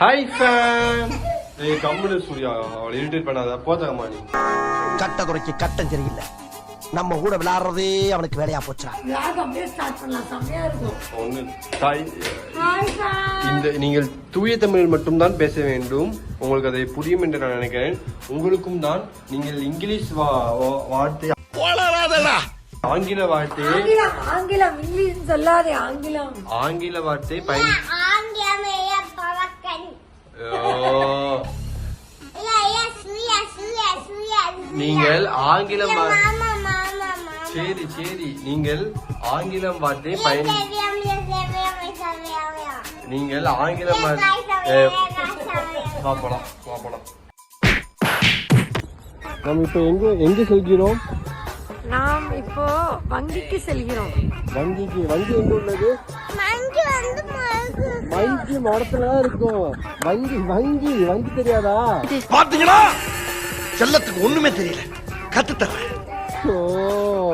Hi fan ஏய் கம்முனு சூர்யா. அவளை இரிட்டேட் பண்ணாத. போதாகமா நீ. கட்ட குறைக்கு கட்டம் சரியில்லை. நம்ம கூட விளையாடுறதே அவனுக்கு வேலையா போச்சா ஒன்று தாய் ஹாய் ஃபேன் இந்த நீங்கள் தூய தமிழில் மட்டும்தான் பேச வேண்டும். உங்களுக்கு அதை புரியும் என்று நான் நினைக்கிறேன். உங்களுக்கும் தான். நீங்கள் இங்கிலீஷ் வா- வா- வார்த்தை ஆங்கில வார்த்தையை ஆங்கிலம் ஆங்கிலம் இங்கிலீஷ் சொல்லாதே ஆங்கிலம். ஆங்கில வார்த்தை பயன் ஆங்கிலமேய பறக்கன் ஓ, இல்லையா சுய சுய சுய நீங்கள் ஆங்கிலம் வா- மாமா மாமா மாமா. சரி சரி. நீங்கள் ஆங்கிலம் வார்த்தை பயன் நீங்கள் ஆங்கிலம் வார்த்தை சாப்பிடலாம் சாப்பிடலாம் நம்ம இப்போ எங்க எங்க செல்கிறோம்? நாம் இப்போ வங்கிக்கு செல்கிறோம். வங்கிக்கு வங்கி எங்க உள்ளது? மஞ்சு வந்து வங்கி மரத்துல தான் இருக்கும். வங்கி வங்கி வங்கி தெரியாதா? பாத்தீங்களா? செல்லத்துக்கு ஒண்ணுமே தெரியல. கத்துத்தரேன். ஓ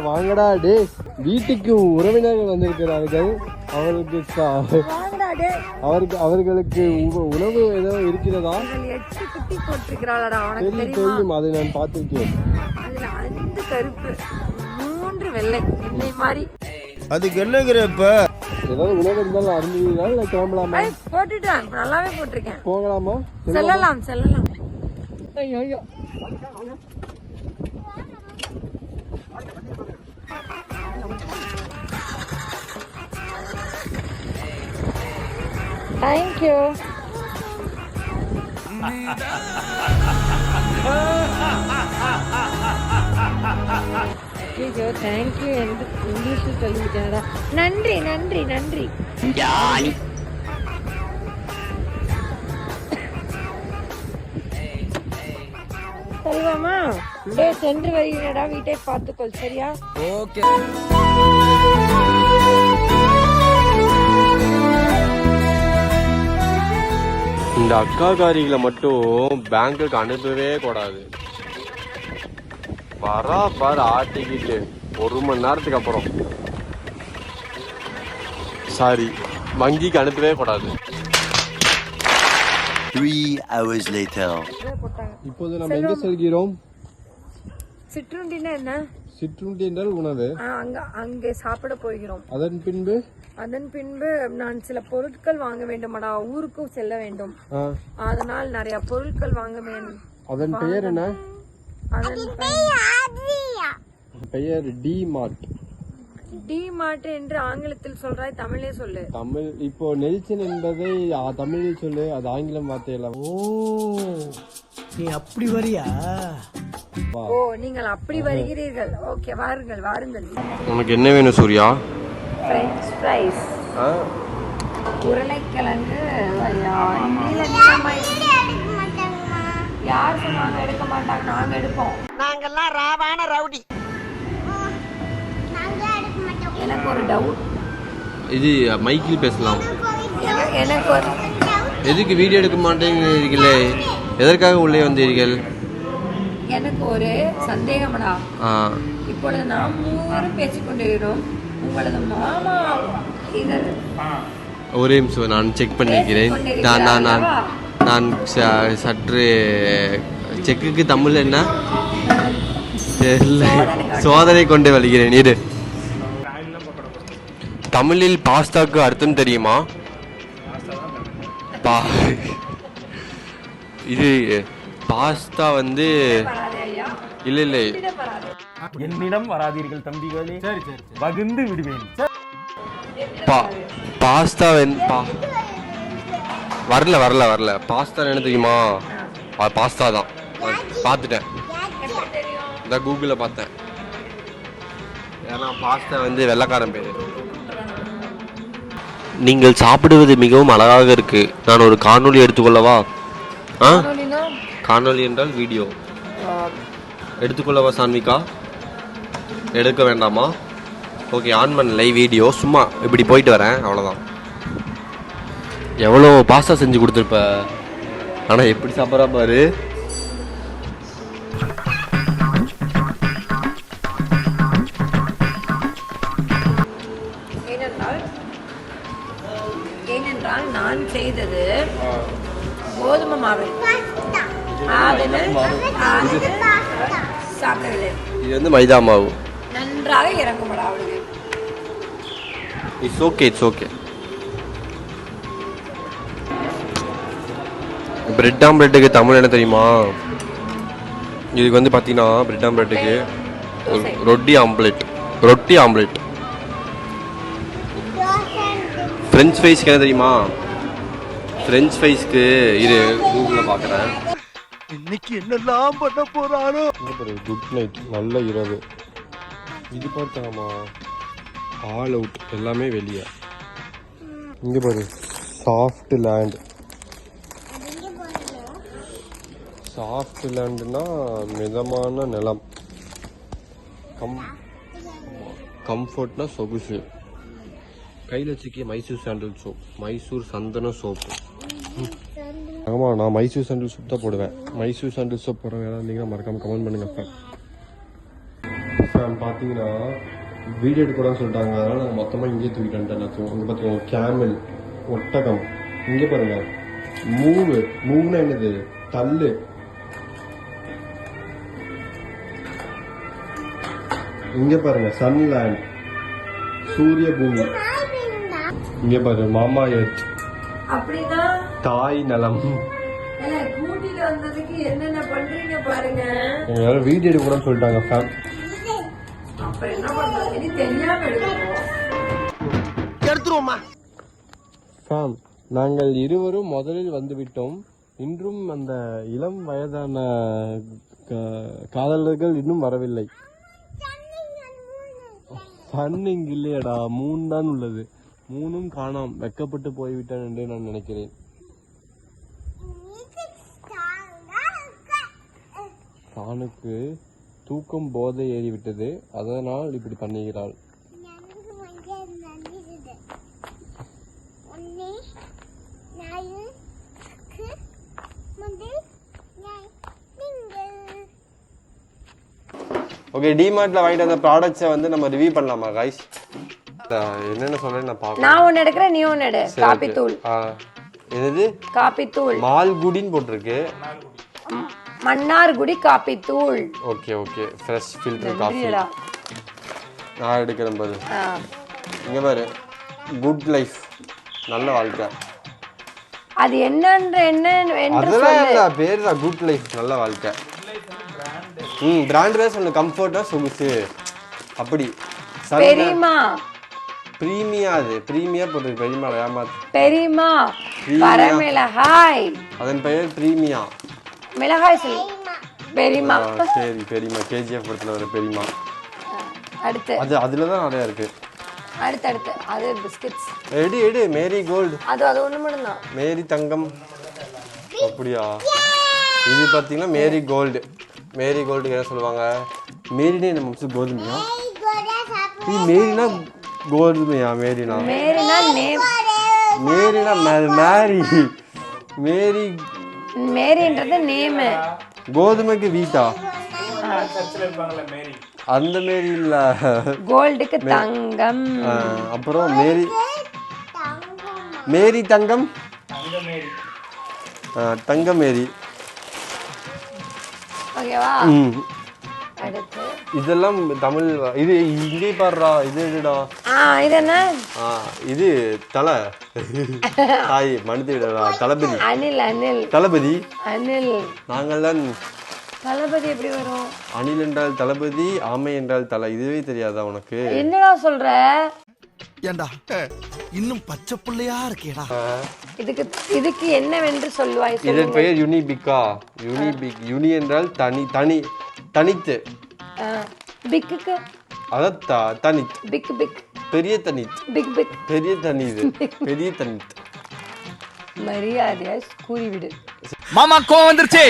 வாங்கடா டே வீட்டுக்கு உறவினர்கள் வந்திருக்கிறார்கள். அவர்களுக்கு சா- வாங்கடா டே அவருக்கு அவர்களுக்கு உண- உணவு ஏதோ இருக்கிறதா? எட்டு குட்டி போட்டிருக்கிறாளடா உனக்கு தெரியும் அதை நான் பார்த்திருக்கேன். அதுல அஞ்சு கருப்பு மூன்று வெள்ளை என்னை மாதிரி அதுக்கு என்னங்கிற இப்ப? ஏதாவது உணவு இருந்தாலும் அருந்துவீங்களா இல்லை கிளம்பலாமா? போட்டுட்டேன் நல்லாவே போட்டிருக்கேன். போகலாமா? செல்லலாம் செல்லலாம். ஐயோ ஐயோ. தேங்க்யூ ஐயோ தேங்க்யூ என்று இங்கிலீஷில் சொல்லிவிட்டேனடா நன்றி நன்றி நன்றி செல்வமா டே சென்று வருகிறடா வீட்டை பார்த்துக்கொள் சரியா? ஓகே இந்த அக்காக்காரிகளை மட்டும் பேங்க்குக்கு அனுப்பவே கூடாது. வரா பாரு ஆட்டிக்கிட்டு. ஒரு மணி நேரத்துக்கு அப்புறம். சாரி வங்கிக்கு அனுப்பவே கூடாது. இப்போது நம்ம எங்க செல்கிறோம்? சிற்றுண்டினா என்ன? சிற்றுண்டி என்றால் உணவு. ஆ, அங்க அங்கே சாப்பிட போகிறோம். அதன் பின்பு? அதன் பின்பு நான் சில பொருட்கள் வாங்க வேண்டுமடா ஊருக்கு செல்ல வேண்டும். அதனால் நிறைய பொருட்கள் வாங்க வேண்டும் அதன் பெயர் என்ன? அதன் பெயர் டி மார்ட் டி மார்ட் என்று ஆங்கிலத்தில் சொல்றாய் தமிழே சொல்லு. தமிழ் இப்போ நெல்சன் என்பதை தமிழில் சொல்லு அது ஆங்கிலம் வார்த்தையில. ஓ நீ அப்படி வரியா? ஓ நீங்கள் அப்படி வருகிறீர்கள். ஓகே வாருங்கள் வாருங்கள். உனக்கு என்ன வேணும் சூர்யா? பிரெஞ்ச் ஃப்ரைஸ் உருளைக்கிழங்கு யார் சொன்னாங்க எடுக்க மாட்டாங்க நாங்க எடுப்போம். நாங்கெல்லாம் ராவான ரவுடி. நாங்க எடுக்க மாட்டோம். எனக்கு ஒரு டவுட் இது மைக்கில் பேசலாம். எனக்கு ஒரு எதுக்கு வீடியோ எடுக்க மாட்டேங்கிறீர்களே? எதற்காக உள்ளே வந்தீர்கள்? எனக்கு ஒரு சந்தேகம்டா. ஆ, இப்பொழுது நாம் மூவரும் பேசிக்கொண்டிருக்கிறோம் உங்களது மாமா. இதழ் ஒரே நிமிஷம் நான் செக் பண்ணிக்கிறேன் நான் நான் நான் நான் சற்று செக்குக்கு தமிழ் என்ன? தெரியல. சோதனை கொண்டு. வருகிறேன் இரு. தமிழில் பாஸ்தாக்கு அர்த்தம் தெரியுமா? பா இது பாஸ்தா வந்து இல்ல இல்ல. என்னிடம் வராதீர்கள் தம்பிகளே. சரி சரி வகுந்து விடுவேன். பா பாஸ்தா வரல வரல வரல. பாஸ்தா என்ன தெரியுமா? பாஸ்தா தான். பார்த்துட்டேன். இந்த கூகுளில் பார்த்தேன். ஏன்னா பாஸ்தா வந்து வெள்ளைக்காரன் பேர். நீங்கள் சாப்பிடுவது மிகவும் அழகாக இருக்கு. நான் ஒரு காணொளி எடுத்துக்கொள்ளவா? ஆ? காணொளி என்றால் வீடியோ. எடுத்துக்கொள்ளவா சான்விகா? எடுக்க வேண்டாமா? ஓகே ஆன் பண்ண லைவ் வீடியோ சும்மா இப்படி போயிட்டு வரேன் அவ்வளோதான் எவ்வளோ பாஸ்தா செஞ்சு கொடுத்துருப்ப? ஆனால் எப்படி சாப்பிட்றா பாரு? செய்தது கோதுமை மாவு. அதில் சாப்பிடவில்லை இது வந்து மைதா மாவு. நன்றாக அவளுக்கு it's okay it's okay bread ஆம்லெட்டுக்கு Tamil என்ன தெரியுமா? இதுக்கு வந்து பார்த்தீங்கன்னா பிரெட் ஆம்லெட்டுக்கு ரொட்டி ஆம்லெட் ரொட்டி ஆம்லெட் ஃப்ரெஞ்ச் ஃப்ரைஸ்க்கு என்ன தெரியுமா? ஃப்ரெஞ்ச் ஃப்ரைஸ்க்கு இரு கூகுளில் பார்க்குறேன் இன்னைக்கு என்னெல்லாம் பண்ண போறானோ? குட் நைட் நல்ல இரவு. இது பார்த்தாமா ஆல் அவுட் எல்லாமே வெளியே. இங்கே பாரு. சாஃப்ட் லேண்ட் சாஃப்ட் லேண்டுனா மிதமான நிலம். கம் கம்ஃபர்ட்னா சொகுசு. கையில் வச்சுக்கி மைசூர் சாண்டில் சோப் மைசூர் சந்தன சோப்பு ஆமாம் நான் மைசூர் சாண்டில் சோப் தான் போடுவேன். மைசூர் சாண்டில் சோப் போடுறேன் யாராவது இருந்தீங்கன்னா மறக்காம கமெண்ட் பண்ணுங்க ஃபேன் ஃபேன் பார்த்தீங்கன்னா வீடியோ எடுக்கூடாதுன்னு சொல்லிட்டாங்க. அதனால நாங்கள் மொத்தமாக இங்கேயே தூக்கிட்டு வந்துட்டேன் எல்லாத்தையும். இங்கே பார்த்துக்கோங்க கேமல் ஒட்டகம். இங்கே பாருங்க. மூவு மூவுனா என்னது? தள்ளு. இங்க பாருங்க சன்லேண்ட் சூரிய பூமி இங்க பாரு மாமா எர்த் அப்படின்னா தாய் நலம். ஏல, கூட்டிட்டு வந்ததுக்கு என்னென்ன பண்றீங்க பாருங்க. எங்க யாரும் வீடியோ எடுக்கூடாதுன்னு சொல்லிட்டாங்க எடுக்கணும். எடுத்துருவோமா ஃபேம் நாங்கள் இருவரும் முதலில் வந்துவிட்டோம். இன்றும் அந்த இளம் வயதான கா- காதலர்கள் இன்னும் வரவில்லை. ஃபன்னிங் இல்லையடா மூணு தான் உள்ளது. மூணும் காணாம். வெக்கப்பட்டு போய்விட்டேன் என்று நான் நினைக்கிறேன். சானுக்கு தூக்கம் போதை ஏறிவிட்டது அதனால் இப்படி பண்ணுகிறாள். ஓகே டிமார்ட்ல வாங்கிட்டு வந்த ப்ராடக்ட்ஸை வந்து நம்ம ரிவ்யூ பண்ணலாமா கைஸ் என்னென்ன சொல்றேன்னு நான் பார்க்கணும் நான் ஒன்னு எடுக்கிறேன் நீ ஒன்னு எடு. காப்பி தூள் என்னது? காப்பி தூள் மால்குடின்னு போட்டிருக்கு. மன்னார்குடி காப்பி தூள். Okay okay. ஃப்ரெஷ் ஃபில்டர் புரியலா? நான் எடுக்கிறேன் பாரு. இங்க பாரு. குட் லைஃப் நல்ல வாழ்க்கை. அது என்னன்ற என்ன அதெல்லாம் இல்ல. பேர் தான் குட் லைஃப் நல்ல வாழ்க்கை. ம் பிராண்ட் தான் சொல்லு. கம்ஃபர்ட்டா சொகுசு. அப்படி. பெரியமா ப்ரீமியா அது. ப்ரீமியா போட்டிருக்கு. பெரியமா ஏமாத்து. பெரியமா பிரியா. வரமிளகாய். அதன் பெயர் ப்ரீமியா மிளகாய் சொல்லு பெரியமா சரி பெரியமா கேஜிஎஃப் படத்துல வர பெரியமா அடுத்து. அது அதுல தான் நிறைய இருக்கு. அடுத்து அடுத்து. அது பிஸ்கட்ஸ். எடு எடு மேரி கோல்டு. அது அது ஒண்ணு மட்டும்தான். மேரி தங்கம். அப்படியா? இது பார்த்தீங்கன்னா மேரி கோல்டு. மேரி கோல்டுக்கு என்ன சொல்லுவாங்க? மேரினே நம்ம மிஸ் கோதுமையா? இது மேரினா கோதுமையா? மேரினா? மேரினா நேம் மேரினா மேரி. மேரி மேரின்றது நேமு கோதுமைக்கு வீட்டா? சர்ச்சில் இருப்பாங்கல்ல மேரி. அந்த மேரி இல்ல. கோல்டுக்கு தங்கம். ஆ, அப்புறம் மேரி மேரி தங்கம்? தங்க மேரி. ஓகேவா அடுத்து. இதெல்லாம் தமிழ் இது இங்கே பாடுறா இது ஆ இது என்ன? ஆ இது தலை. தாய் மனுத்திடா தளபதி. அனில் அனில் தளபதி. அனில் நாங்கள் தான் தளபதி எப்படி வரும்? அணில் என்றால் தளபதி ஆமை என்றால் தலை. இதுவே தெரியாதா உனக்கு? என்னடா சொல்ற? ஏண்டா இன்னும் பச்சை பிள்ளையா இருக்கேடா. இதுக்கு இதுக்கு என்னவென்று சொல்லுவாய் இதன் பெயர் யுனிபிக்கா. யுனிபிக் யுனி என்றால் தனி தனி தனித்து. பிக்குக்கு அதான் த- தனித். பிக் பிக் பெரிய தனித். பிக் பிக் பெரிய தனி இது பெரிய தனித். மரியாதையா கூறிவிடு. மாமா கோவம் வந்துருச்சு.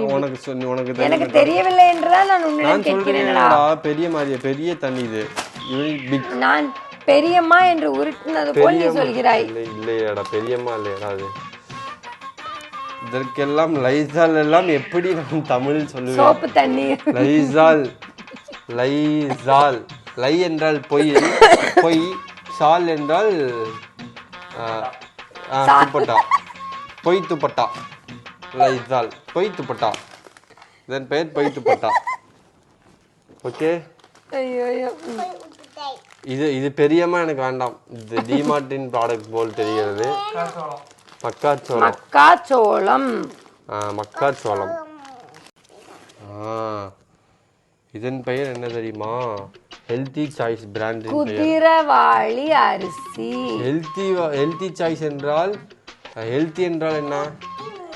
உனக்கு சொன்னி உனக்கு எனக்கு தெரியவில்லை என்றுதான் நான் நான் உன்னிடம் கேட்கிறேனடா. சொல்றேன்டா பெரிய மாதிரியே பெரிய தண்ணி இது யூனிபிக் நான் பெரியம்மா என்று உருட்டினது போல் நீ சொல்கிறாய். இல்லை இல்லையாடா பெரியம்மா இல்லையாடா அது. இதற்கெல்லாம் லைசால் எல்லாம் எப்படி நான் தமிழ் சொல்லுவேன்? சோப்பு தண்ணீர் லைசால் லைசால். லை என்றால் பொய். பொய். சால் என்றால் துப்பட்டா. பொய் துப்பட்டா. இதுதான் பொய் துப்பட்டா. இதன் பெயர் பொய் துப்பட்டா. ஓகே. இது இது பெரியம்மா எனக்கு வேண்டாம். இது டிமார்ட்டின் ப்ராடக்ட் போல் தெரிகிறது. மக்காச்சோளம். மக்காச்சோளம். மக்காச்சோளம். இதன் பெயர் என்ன தெரியுமா? ஹெல்தி சாய்ஸ் பிராண்டின் பெயர். குதிரவாளி அரிசி. ஹெல்தி ஹெல்தி சாய்ஸ் என்றால் ஹெல்தி என்றால் என்ன?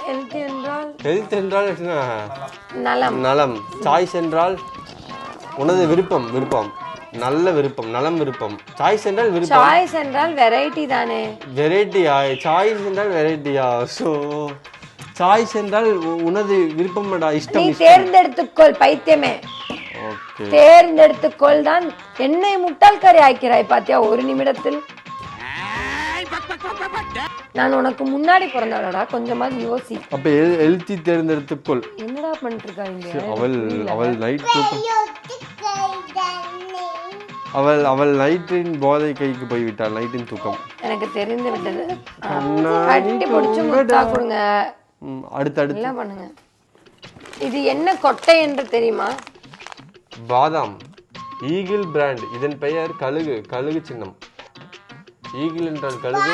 ஹெல்த் என்றால்? ஹெல்த் என்றால் என்ன? நலம். நலம். சாய்ஸ் என்றால் உனது விருப்பம் விருப்பம். நல்ல விருப்பம் நலம் விருப்பம். சாய்ஸ் என்றால் விருப்பம். சாய்ஸ் என்றால் வெரைட்டி தானே. வெரைட்டியா சாய்ஸ் என்றால் வெரைட்டியா ஸோ சாய்ஸ் என்றால் உனது விருப்பம்டா நீ இஷ்டம் இஷ்டம். தேர்ந்தெடுத்துக்கொள் பைத்தியமே. ஓகே தேர்ந்தெடுத்துக்கொள் தான் என்னை முட்டாள்காரி ஆக்கிறாய் பாத்தியா ஒரு நிமிடத்தில்? நான் உனக்கு முன்னாடி பிறந்தவளடா கொஞ்சமாவது யோசி அப்ப ஹெல்த்தி தேர்ந்தெடுத்துக்கொள். என்னடா பண்ணிட்டு இருக்காங்க அவள் அவள் நைட் தூக்கம் அவள் அவள் நைட்டின் போதை கைக்கு போய்விட்டாள் நைட்டின் தூக்கம். எனக்கு தெரிந்து விட்டது. கட்டி பிடிச்சு முத்தா கொடுங்க. அடுத்து அடுத்து. பண்ணுங்க? இது என்ன கொட்டை என்று தெரியுமா? பாதாம் ஈகிள் பிராண்ட் இதன் பெயர் கழுகு கழுகு சின்னம். ஈகிள் என்றால் கழுகு.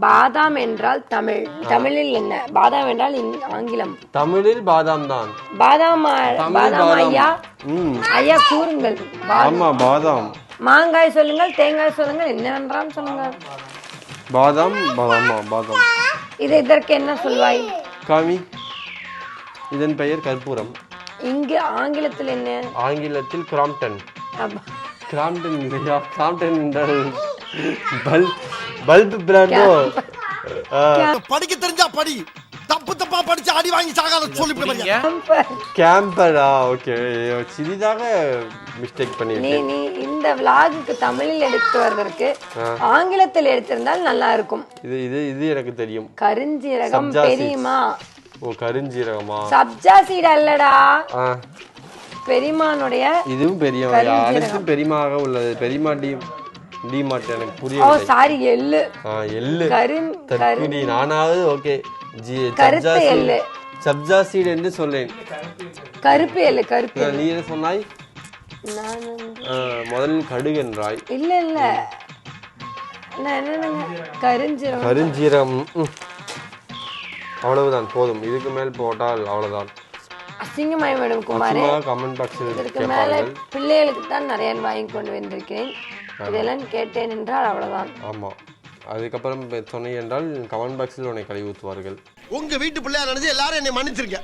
பாதாம் என்றால் தமிழ். தமிழில் என்ன? பாதாம் என்றால் இங்- ஆங்கிலம். தமிழில் பாதாம் தான் பாதாம் ஆ- பாதாம் பாதாம். ஐயா. ஐயா கூறுங்கள். பா- ஆமா பாதாம். மாங்காய் சொல்லுங்கள் தேங்காய் சொல்லுங்கள் என்ன வேண்டாம் சொல்லுங்கள். பாதாம் பா- ஆமா பாதாம். இது இதற்கு என்ன சொல்வாய்? காமி இதன் பெயர் கற்பூரம். இங்கு ஆங்கிலத்தில் என்ன? ஆங்கிலத்தில் கிராம்டன். அப்ப- கிராம்டன் இல்லையா? கிராம்டன் என்றால் பல்ப் பல்ப் பிராண்டோ? படிக்க தெரிஞ்சா படி. தப்பு தப்பா படிச்சு அடி வாங்கி சாகாத சொல்லி கேம்பரா ஓகே. சிறிதாக மிஸ்டேக் நீ பண்ணியிருக்கேன் நீ இந்த விலாகுக்கு தமிழில் எடுத்து வருவதற்கு ஆங்கிலத்தில் எடுத்திருந்தால் நல்லா இருக்கும் இது இது இது எனக்கு தெரியும். கருஞ்சீரகம். பெரியமா ஓ கருஞ்சீரகமா? சப்ஜா சீட் அல்லடா. பெரியமானுடைய இதுவும் பெரிய கருஞ்சீரகம். அனைத்தும் பெரியமாக உள்ளது. பெரியமா டி டிமார்ட் எனக்கு ஓ புரியவில்லை சாரி எள்ளு. ஆ எள்ளு. கருண் தற்குடி நானாவது ஓகே. ஜி சப்ஜா எள்ளு. சப்ஜா சீட் என்று சொல்லேன். கருப்பு எள்ளு கருப்பு. நீ என்ன சொன்னாய்? நான் முதலில் கடுகு என்றாய். இல்ல இல்ல. கருஞ்சீரகம். கருஞ்சீரகம். அவ்வளவுதான் போதும். இதுக்கு மேல் போட்டால் அவ்வளவுதான். அசிங்கமாய் மேடம் குமார். கமெண்ட் பாக்ஸில் பிள்ளைகளுக்கு தான் நிறைய வாங்கி கொண்டு வந்திருக்கிறேன். இதெல்லாம் கேட்டேன் என்றால் அவ்வளவுதான். ஆமா. அதுக்கப்புறம் சொன்னீங்க என்றால் கமெண்ட் பாக்ஸில் உன்னை கழுவி ஊற்றுவார்கள் உங்க வீட்டு பிள்ளையா நினைச்சு எல்லாரும் என்னை மன்னிச்சிருக்க